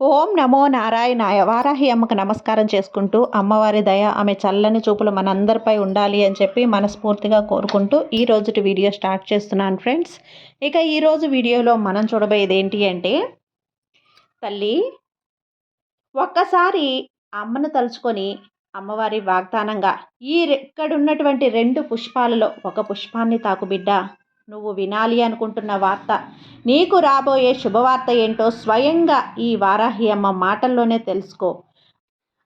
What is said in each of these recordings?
ఓం నమో నారాయణాయ. వారాహి అమ్మకు నమస్కారం చేసుకుంటూ అమ్మవారి దయ ఆమె చల్లని చూపులు మనందరిపై ఉండాలి అని చెప్పి మనస్ఫూర్తిగా కోరుకుంటూ ఈ రోజుటి వీడియో స్టార్ట్ చేస్తున్నాను ఫ్రెండ్స్. ఇక ఈరోజు వీడియోలో మనం చూడబోయేది ఏంటి అంటే తల్లి ఒక్కసారి అమ్మను తలుచుకొని అమ్మవారి వాగ్దానంగా ఈ ఇక్కడ ఉన్నటువంటి రెండు పుష్పాలలో ఒక పుష్పాన్ని తాకు బిడ్డ నువ్వు వినాలి అనుకుంటున్న వార్త. నీకు రాబోయే శుభవార్త ఏంటో స్వయంగా ఈ వారాహి అమ్మ మాటల్లోనే తెలుసుకో.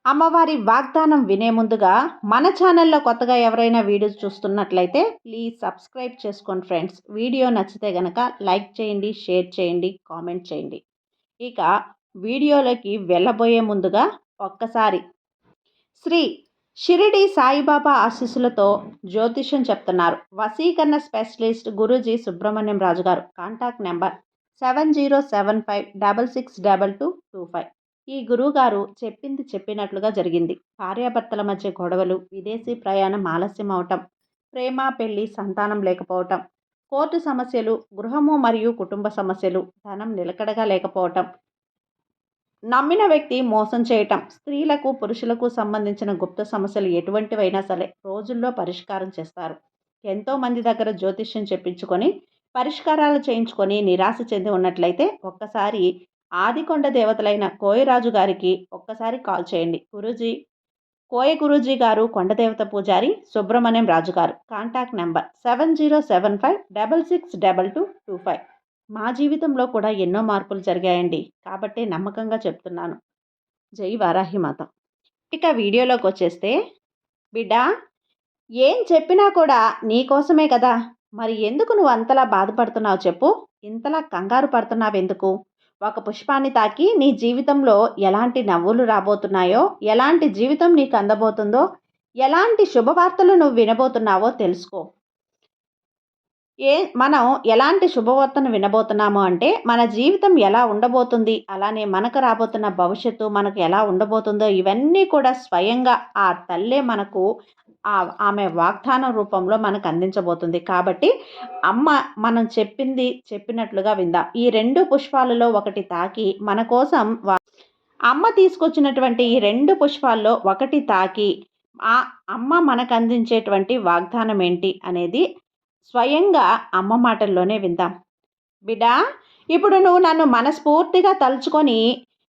అమ్మవారి వాగ్దానం వినే ముందుగా మన ఛానల్లో కొత్తగా ఎవరైనా వీడియోస్ చూస్తున్నట్లయితే ప్లీజ్ సబ్స్క్రైబ్ చేసుకోండి ఫ్రెండ్స్. వీడియో నచ్చితే గనక లైక్ చేయండి షేర్ చేయండి కామెంట్ చేయండి. ఇక వీడియోలోకి వెళ్ళబోయే ముందుగా ఒక్కసారి. శ్రీ షిరిడి సాయిబాబా ఆశీస్సులతో జ్యోతిష్యం చెప్తున్నారు. వసీకరణ specialist Guruji Subrahmanyam Raju garu contact number seven zero seven five double six double two two five. ఈ గురువుగారు చెప్పింది చెప్పినట్లుగా జరిగింది. భార్యాభర్తల మధ్య గొడవలు విదేశీ ప్రయాణం ఆలస్యం అవటం ప్రేమ పెళ్ళి సంతానం లేకపోవటం కోర్టు సమస్యలు గృహము మరియు కుటుంబ సమస్యలు ధనం నిలకడగా లేకపోవటం నమ్మిన వ్యక్తి మోసం చేయటం స్త్రీలకు పురుషులకు సంబంధించిన గుప్త సమస్యలు ఎటువంటివైనా సరే రోజుల్లో పరిష్కారం చేస్తారు. ఎంతోమంది దగ్గర జ్యోతిష్యం చెప్పించుకొని పరిష్కారాలు చేయించుకొని నిరాశ చెంది ఉన్నట్లయితే ఒక్కసారి ఆదికొండ దేవతలైన కోయరాజు గారికి ఒక్కసారి కాల్ చేయండి. గురూజీ కోయ గురూజీ గారు కొండదేవత పూజారి Subrahmanyam Raju garu contact number seven zero seven five double six double two two five. మా జీవితంలో కూడా ఎన్నో మార్పులు జరిగాయండి. కాబట్టి నమ్మకంగా చెప్తున్నాను. జై వారాహిమాత. ఇక వీడియోలోకి వచ్చేస్తే బిడ్డ ఏం చెప్పినా కూడా నీకోసమే కదా! మరి ఎందుకు నువ్వు అంతలా బాధపడుతున్నావు చెప్పు? ఇంతలా కంగారు పడుతున్నావు ఎందుకు? ఒక పుష్పాన్ని తాకి నీ జీవితంలో ఎలాంటి నవ్వులు రాబోతున్నాయో ఎలాంటి జీవితం నీకు అందబోతుందో ఎలాంటి శుభవార్తలు నువ్వు వినబోతున్నావో తెలుసుకో. ఏ మనం ఎలాంటి శుభవార్తను వినబోతున్నాము అంటే మన జీవితం ఎలా ఉండబోతుంది అలానే మనకు రాబోతున్న భవిష్యత్తు మనకు ఎలా ఉండబోతుందో ఇవన్నీ కూడా స్వయంగా ఆ తల్లే మనకు ఆమె వాగ్దానం రూపంలో మనకు అందించబోతుంది. కాబట్టి అమ్మ మనం చెప్పింది చెప్పినట్లుగా విందాం. ఈ రెండు పుష్పాలలో ఒకటి తాకి మన కోసం అమ్మ తీసుకొచ్చినటువంటి ఈ రెండు పుష్పాల్లో ఒకటి తాకి ఆ అమ్మ మనకు అందించేటువంటి వాగ్దానం ఏంటి అనేది స్వయంగా అమ్మ మాటల్లోనే విందాం. బిడా ఇప్పుడు నువ్వు నన్ను మనస్ఫూర్తిగా తలుచుకొని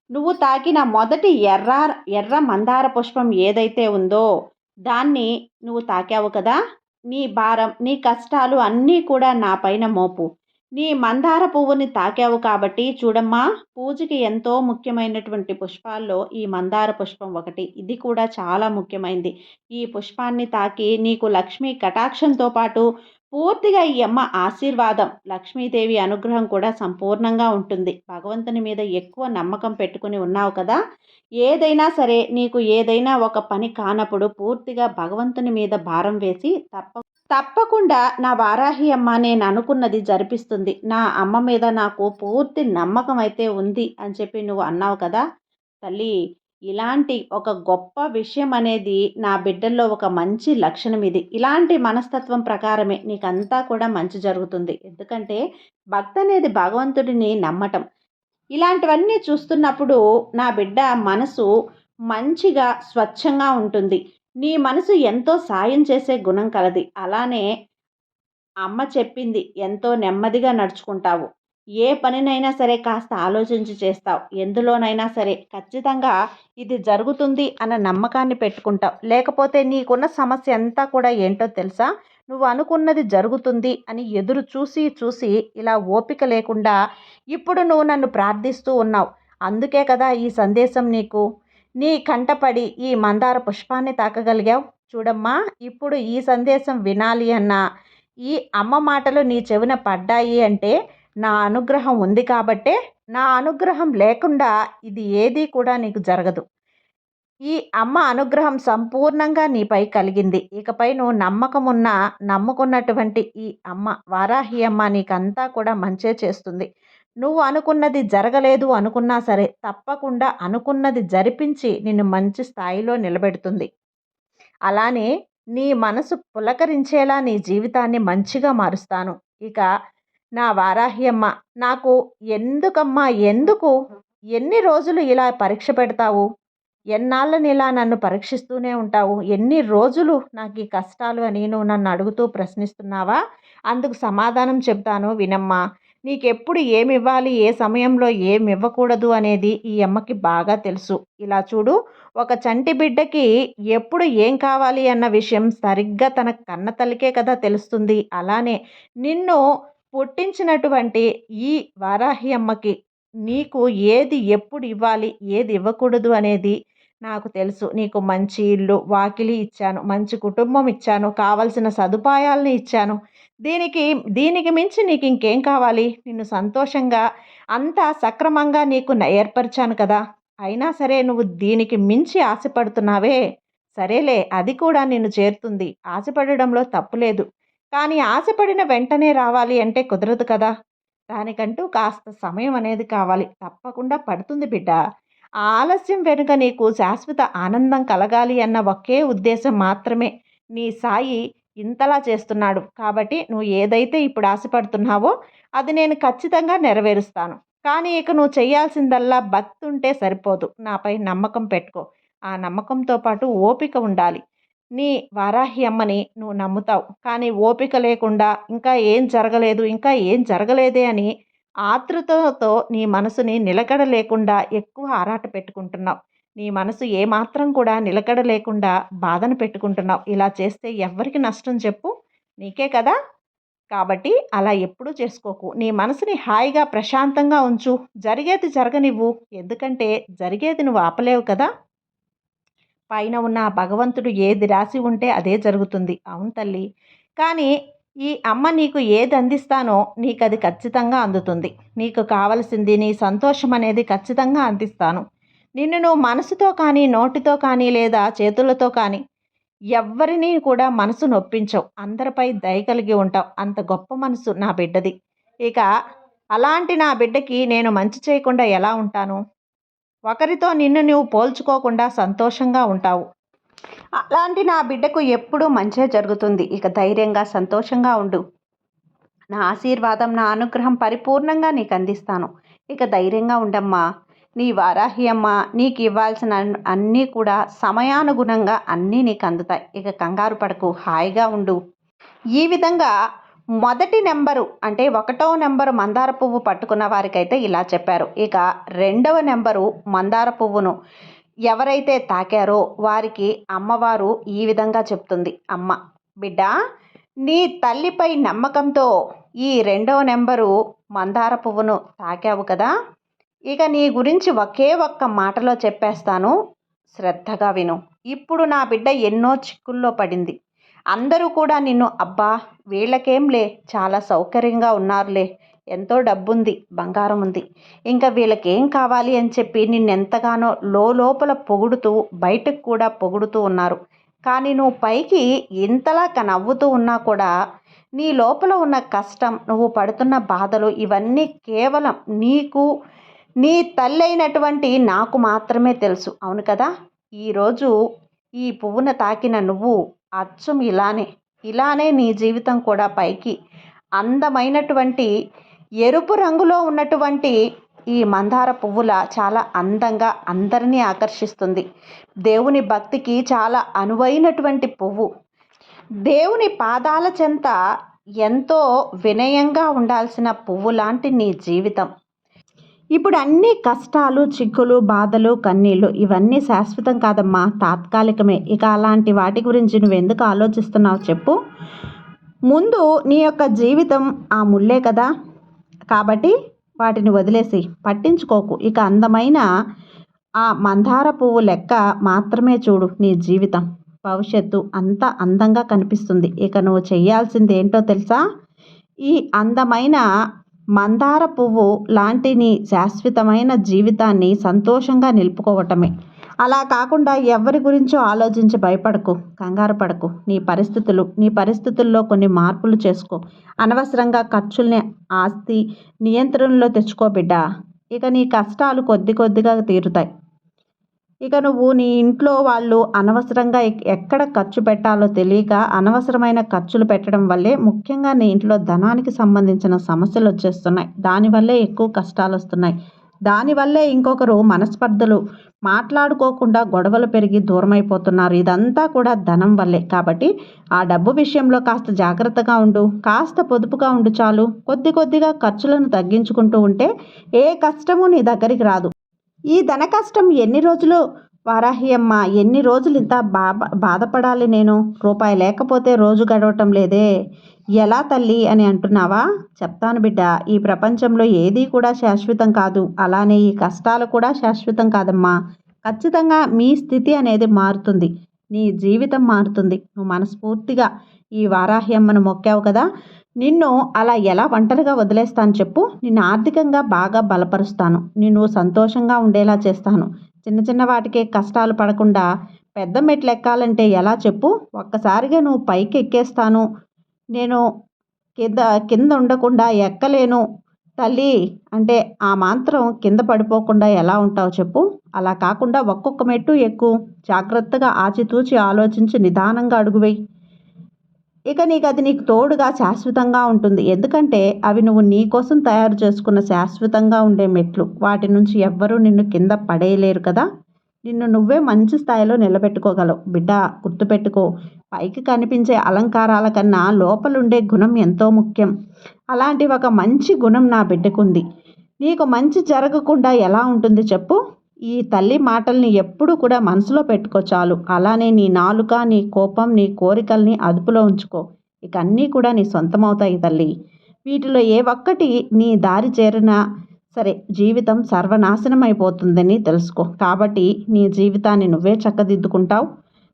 నువ్వు తాకిన మొదటి ఎర్ర ఎర్ర మందార పుష్పం ఏదైతే ఉందో దాన్ని నువ్వు తాకావు కదా? నీ భారం నీ కష్టాలు అన్నీ కూడా నా పైన మోపు. నీ మందార పువ్వుని తాకావు కాబట్టి చూడమ్మా పూజకి ఎంతో ముఖ్యమైనటువంటి పుష్పాల్లో ఈ మందార పుష్పం ఒకటి. ఇది కూడా చాలా ముఖ్యమైనది ఈ పుష్పాన్ని తాకి నీకు లక్ష్మీ కటాక్షంతో పాటు పూర్తిగా ఈ అమ్మ ఆశీర్వాదం లక్ష్మీదేవి అనుగ్రహం కూడా సంపూర్ణంగా ఉంటుంది. భగవంతుని మీద ఎక్కువ నమ్మకం పెట్టుకుని ఉన్నావు కదా? ఏదైనా సరే నీకు ఏదైనా ఒక పని కానప్పుడు పూర్తిగా భగవంతుని మీద భారం వేసి తప్ప తప్పకుండా నా వారాహి అమ్మ నేను అనుకున్నది జరిపిస్తుంది. నా అమ్మ మీద నాకు పూర్తి నమ్మకం అయితే ఉంది అని చెప్పి నువ్వు అన్నావు కదా? తల్లి ఇలాంటి ఒక గొప్ప విషయం అనేది నా బిడ్డల్లో ఒక మంచి లక్షణం ఇది. ఇలాంటి మనస్తత్వం ప్రకారమే నీకంతా కూడా మంచి జరుగుతుంది. ఎందుకంటే భక్తి అనేది భగవంతుడిని నమ్మటం. ఇలాంటివన్నీ చూస్తున్నప్పుడు నా బిడ్డ మనసు మంచిగా స్వచ్ఛంగా ఉంటుంది. నీ మనసు ఎంతో సాయం చేసే గుణం కలది. అలానే అమ్మ చెప్పింది ఎంతో నెమ్మదిగా నడుచుకుంటావు. ఏ పనినైనా సరే కాస్త ఆలోచించి చేస్తావు. ఎందులోనైనా సరే ఖచ్చితంగా ఇది జరుగుతుంది అన్న నమ్మకాన్ని పెట్టుకుంటావు. లేకపోతే నీకున్న సమస్య అంతా కూడా ఏంటో తెలుసా? నువ్వు అనుకున్నది జరుగుతుంది అని ఎదురు చూసి చూసి ఇలా ఓపిక లేకుండా ఇప్పుడు నువ్వు నన్ను ప్రార్థిస్తూ ఉన్నావు. అందుకే కదా ఈ సందేశం నీకు? నీ కంటపడి ఈ మందార పుష్పాన్ని తాకగలిగావు? చూడమ్మా ఇప్పుడు ఈ సందేశం వినాలి అన్న ఈ అమ్మ మాటలు నీ చెవిన పడ్డాయి అంటే నా అనుగ్రహం ఉంది కాబట్టే నా అనుగ్రహం లేకుండా ఇది ఏదీ కూడా నీకు జరగదు. ఈ అమ్మ అనుగ్రహం సంపూర్ణంగా నీపై కలిగింది. ఇకపై నువ్వు నమ్మకం ఉన్న నమ్ముకున్నటువంటి ఈ అమ్మ వారాహి అమ్మ నీకంతా కూడా మంచే చేస్తుంది. నువ్వు అనుకున్నది జరగలేదు అనుకున్నా సరే తప్పకుండా అనుకున్నది జరిపించి నిన్ను మంచి స్థాయిలో నిలబెడుతుంది. అలానే నీ మనసు పులకరించేలా నీ జీవితాన్ని మంచిగా మారుస్తాను. ఇక నా వారాహ్యమ్మ నాకు ఎందుకమ్మా ఎందుకు? ఎన్ని రోజులు ఇలా పరీక్ష పెడతావు? ఎన్నాళ్ళని ఇలా నన్ను పరీక్షిస్తూనే ఉంటావు? ఎన్ని రోజులు నాకు ఈ కష్టాలు అని నువ్వు నన్ను అడుగుతూ ప్రశ్నిస్తున్నావా? అందుకు సమాధానం చెప్తాను వినమ్మా. నీకెప్పుడు ఏమి ఇవ్వాలి ఏ సమయంలో ఏమి ఇవ్వకూడదు అనేది ఈ అమ్మకి బాగా తెలుసు. ఇలా చూడు ఒక చంటి బిడ్డకి ఎప్పుడు ఏం కావాలి అన్న విషయం సరిగ్గా తన కన్న తల్లికే కదా తెలుస్తుంది. అలానే నిన్ను పుట్టించినటువంటి ఈ వారాహి అమ్మకి నీకు ఏది ఎప్పుడు ఇవ్వాలి ఏది ఇవ్వకూడదు అనేది నాకు తెలుసు. నీకు మంచి ఇల్లు వాకిలి ఇచ్చాను మంచి కుటుంబం ఇచ్చాను కావలసిన సదుపాయాలని ఇచ్చాను. దీనికి దీనికి మించి నీకు ఇంకేం కావాలి? నిన్ను సంతోషంగా అంతా సక్రమంగా నీకు ఏర్పరిచాను కదా. అయినా సరే నువ్వు దీనికి మించి ఆశపడుతున్నావే. సరేలే అది కూడా నిన్ను చేరుతుంది. ఆశపడడంలో తప్పులేదు కానీ ఆశపడిన వెంటనే రావాలి అంటే కుదరదు కదా. దానికంటూ కాస్త సమయం అనేది కావాలి. తప్పకుండా పడుతుంది బిడ్డ. ఆ ఆలస్యం వెనుక నీకు శాశ్వత ఆనందం కలగాలి అన్న ఒకే ఉద్దేశం మాత్రమే. నీ సాయి ఇంతలా చేస్తున్నాడు. కాబట్టి నువ్వు ఏదైతే ఇప్పుడు ఆశపడుతున్నావో అది నేను ఖచ్చితంగా నెరవేరుస్తాను. కానీ ఇక నువ్వు చేయాల్సిందల్లా భక్తి ఉంటే సరిపోదు. నాపై నమ్మకం పెట్టుకో. ఆ నమ్మకంతో పాటు ఓపిక ఉండాలి. నీ వారాహి అమ్మని నువ్వు నమ్ముతావు. కానీ ఓపిక లేకుండా ఇంకా ఏం జరగలేదు ఇంకా ఏం జరగలేదే అని ఆతృతతో నీ మనసుని నిలకడ లేకుండా ఎక్కువ ఆరాట పెట్టుకుంటున్నావు. నీ మనసు ఏమాత్రం కూడా నిలకడ లేకుండా బాధను పెట్టుకుంటున్నావు. ఇలా చేస్తే ఎవరికి నష్టం చెప్పు. నీకే కదా? కాబట్టి అలా ఎప్పుడూ చేసుకోకు. నీ మనసుని హాయిగా ప్రశాంతంగా ఉంచు. జరిగేది జరగనివ్వు. ఎందుకంటే జరిగేది నువ్వు ఆపలేవు కదా? పైన ఉన్న భగవంతుడు ఏది రాసి ఉంటే అదే జరుగుతుంది. అవును తల్లి. కానీ ఈ అమ్మ నీకు ఏది అందిస్తానో నీకు అది ఖచ్చితంగా అందుతుంది. నీకు కావలసింది నీ సంతోషం అనేది ఖచ్చితంగా అందిస్తాను. నిన్ను నువ్వు మనసుతో కానీ నోటితో కానీ లేదా చేతులతో కానీ ఎవ్వరినీ కూడా మనసు నొప్పించవు. అందరిపై దయ కలిగి ఉంటావు. అంత గొప్ప మనసు నా బిడ్డది. ఇక అలాంటి నా బిడ్డకి నేను మంచి చేయకుండా ఎలా ఉంటాను? ఒకరితో నిన్ను నువ్వు పోల్చుకోకుండా సంతోషంగా ఉంటావు. అలాంటి నా బిడ్డకు ఎప్పుడూ మంచే జరుగుతుంది. ఇక ధైర్యంగా సంతోషంగా ఉండు. నా ఆశీర్వాదం నా అనుగ్రహం పరిపూర్ణంగా నీకు అందిస్తాను. ఇక ధైర్యంగా ఉండమ్మా. నీ వారాహి అమ్మ నీకు ఇవ్వాల్సిన అన్నీ కూడా సమయానుగుణంగా అన్నీ నీకు అందుతాయి. ఇక కంగారు పడకు. హాయిగా ఉండు. ఈ విధంగా మొదటి నెంబరు అంటే ఒకటో నెంబరు మందార పువ్వు పట్టుకున్న వారికైతే ఇలా చెప్పారు. ఇక రెండవ నెంబరు మందార పువ్వును ఎవరైతే తాకారో వారికి అమ్మవారు ఈ విధంగా చెప్తుంది. అమ్మ బిడ్డ నీ తల్లిపై నమ్మకంతో ఈ రెండవ నెంబరు మందార పువ్వును తాకావు కదా. ఇక నీ గురించి ఒకే ఒక్క మాటలో చెప్పేస్తాను. శ్రద్ధగా విను. ఇప్పుడు నా బిడ్డ ఎన్నో చిక్కుల్లో పడింది. అందరూ కూడా నిన్ను అబ్బా వీళ్ళకేంలే? చాలా సౌకర్యంగా ఉన్నారులే. ఎంతో డబ్బుంది బంగారం ఉంది ఇంకా వీళ్ళకేం కావాలి? అని చెప్పి నిన్నెంతగానో లోపల పొగుడుతూ బయటకు కూడా పొగుడుతూ ఉన్నారు. కానీ నువ్వు పైకి ఇంతలా నవ్వుతూ ఉన్నా కూడా నీ లోపల ఉన్న కష్టం నువ్వు పడుతున్న బాధలు ఇవన్నీ కేవలం నీకు నీ తల్లి అయినటువంటి నాకు మాత్రమే తెలుసు. అవును కదా? ఈరోజు ఈ పువ్వున తాకిన నువ్వు అచ్చం ఇలానే ఇలానే నీ జీవితం కూడా పైకి అందమైనటువంటి ఎరుపు రంగులో ఉన్నటువంటి ఈ మందార పువ్వుల చాలా అందంగా అందరినీ ఆకర్షిస్తుంది. దేవుని భక్తికి చాలా అనువైనటువంటి పువ్వు. దేవుని పాదాల చెంత ఎంతో వినయంగా ఉండాల్సిన పువ్వు లాంటి నీ జీవితం. ఇప్పుడు అన్ని కష్టాలు చిక్కులు బాధలు కన్నీళ్ళు ఇవన్నీ శాశ్వతం కాదమ్మా. తాత్కాలికమే. ఇక అలాంటి వాటి గురించి నువ్వు ఎందుకు ఆలోచిస్తున్నావు చెప్పు. ముందు నీ యొక్క జీవితం ఆ ముల్లే కదా. కాబట్టి వాటిని వదిలేసి పట్టించుకోకు. ఇక అందమైన ఆ మందార పువ్వు లెక్క మాత్రమే చూడు నీ జీవితం. భవిష్యత్తు అంత అందంగా కనిపిస్తుంది. ఇక నువ్వు చేయాల్సింది ఏంటో తెలుసా? ఈ అందమైన మందార పువ్వు లాంటి నీ శాశ్వతమైన జీవితాన్ని సంతోషంగా నిలుపుకోవటమే. అలా కాకుండా ఎవరి గురించో ఆలోచించి భయపడకు కంగారు పడకు. నీ పరిస్థితులు నీ పరిస్థితుల్లో కొన్ని మార్పులు చేసుకో. అనవసరంగా ఖర్చుల్ని ఆస్తి నియంత్రణలో తెచ్చుకో బిడ్డ. ఇక నీ కష్టాలు కొద్ది కొద్దిగా తీరుతాయి. ఇక నువ్వు నీ ఇంట్లో వాళ్ళు అనవసరంగా ఎక్కడ ఖర్చు పెట్టాలో తెలియక అనవసరమైన ఖర్చులు పెట్టడం వల్లే ముఖ్యంగా నీ ఇంట్లో ధనానికి సంబంధించిన సమస్యలు వచ్చేస్తున్నాయి. దానివల్లే ఎక్కువ కష్టాలు వస్తున్నాయి. దానివల్లే ఇంకొకరు మనస్పర్ధలు మాట్లాడుకోకుండా గొడవలు పెరిగి దూరమైపోతున్నారు. ఇదంతా కూడా ధనం వల్లే. కాబట్టి ఆ డబ్బు విషయంలో కాస్త జాగ్రత్తగా ఉండు. కాస్త పొదుపుగా ఉండు చాలు. కొద్ది కొద్దిగా ఖర్చులను తగ్గించుకుంటూ ఉంటే ఏ కష్టము నీ దగ్గరికి రాదు. ఈ ధన కష్టం ఎన్ని రోజులు? వారాహి అమ్మ ఎన్ని రోజులు ఇంత బా బాధపడాలి నేను? రూపాయి లేకపోతే రోజు గడవటం లేదే. ఎలా తల్లి అని అంటున్నావా? చెప్తాను బిడ్డ ఈ ప్రపంచంలో ఏదీ కూడా శాశ్వతం కాదు. అలానే ఈ కష్టాలు కూడా శాశ్వతం కాదమ్మా. ఖచ్చితంగా మీ స్థితి అనేది మారుతుంది. నీ జీవితం మారుతుంది. నువ్వు మనస్ఫూర్తిగా ఈ వారాహి అమ్మను మొక్కావు కదా? నిన్ను అలా ఎలా ఒంటరిగా వదిలేస్తాను చెప్పు? నిన్ను ఆర్థికంగా బాగా బలపరుస్తాను. నిన్ను సంతోషంగా ఉండేలా చేస్తాను. చిన్న చిన్న వాటికే కష్టాలు పడకుండా పెద్ద మెట్లు ఎక్కాలంటే ఎలా చెప్పు? ఒక్కసారిగా నువ్వు పైకి ఎక్కేస్తాను నేను కింద కింద ఉండకుండా ఎక్కలేను. తల్లి! అంటే ఆ మాత్రం కింద పడిపోకుండా ఎలా ఉంటావు చెప్పు? అలా కాకుండా ఒక్కొక్క మెట్టు ఎక్కువ జాగ్రత్తగా ఆచితూచి ఆలోచించి నిదానంగా అడుగువేయి. ఇక నీకు అది నీకు తోడుగా శాశ్వతంగా ఉంటుంది. ఎందుకంటే అవి నువ్వు నీ కోసం తయారు చేసుకున్న శాశ్వతంగా ఉండే మెట్లు. వాటి నుంచి ఎవ్వరూ నిన్ను కింద పడేయలేరు కదా. నిన్ను నువ్వే మంచి స్థాయిలో నిలబెట్టుకోగలవు. బిడ్డ గుర్తుపెట్టుకో. పైకి కనిపించే అలంకారాల కన్నా లోపలుండే గుణం ఎంతో ముఖ్యం. అలాంటి ఒక మంచి గుణం నా బిడ్డకుంది. నీకు మంచి జరగకుండా ఎలా ఉంటుంది చెప్పు? ఈ తల్లి మాటల్ని ఎప్పుడు కూడా మనసులో పెట్టుకో చాలు. అలానే నీ నాలుక నీ కోపం నీ కోరికల్ని అదుపులో ఉంచుకో. ఇక అన్నీ కూడా నీ సొంతమవుతాయి తల్లి. వీటిలో ఏ ఒక్కటి నీ దారి చేరినా సరే జీవితం సర్వనాశనం అయిపోతుందని తెలుసుకో. కాబట్టి నీ జీవితాన్ని నువ్వే చక్కదిద్దుకుంటావు.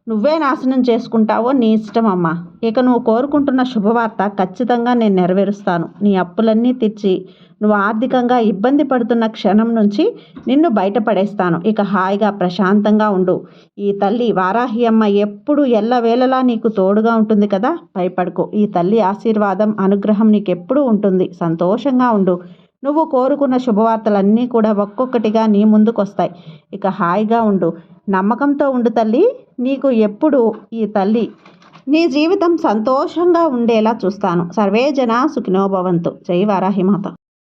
నువ్వే నాశనం చేసుకుంటావో నీ ఇష్టం అమ్మా. ఇక నువ్వు కోరుకుంటున్న శుభవార్త ఖచ్చితంగా నేను నెరవేరుస్తాను. నీ అప్పులన్నీ తీర్చి నువ్వు ఆర్థికంగా ఇబ్బంది పడుతున్న క్షణం నుంచి నిన్ను బయటపడేస్తాను. ఇక హాయిగా ప్రశాంతంగా ఉండు. ఈ తల్లి వారాహి అమ్మ ఎప్పుడు ఎల్లవేళలా నీకు తోడుగా ఉంటుంది కదా? భయపడుకో. ఈ తల్లి ఆశీర్వాదం అనుగ్రహం నీకు ఎప్పుడూ ఉంటుంది. సంతోషంగా ఉండు. నువ్వు కోరుకున్న శుభవార్తలన్నీ కూడా ఒక్కొక్కటిగా నీ ముందుకు వస్తాయి ఇక హాయిగా ఉండు. నమ్మకంతో ఉండు తల్లి. నీకు ఎప్పుడు ఈ తల్లి నీ జీవితం సంతోషంగా ఉండేలా చూస్తాను. సర్వేజన సుఖినోభవంతు జై వారాహిమాత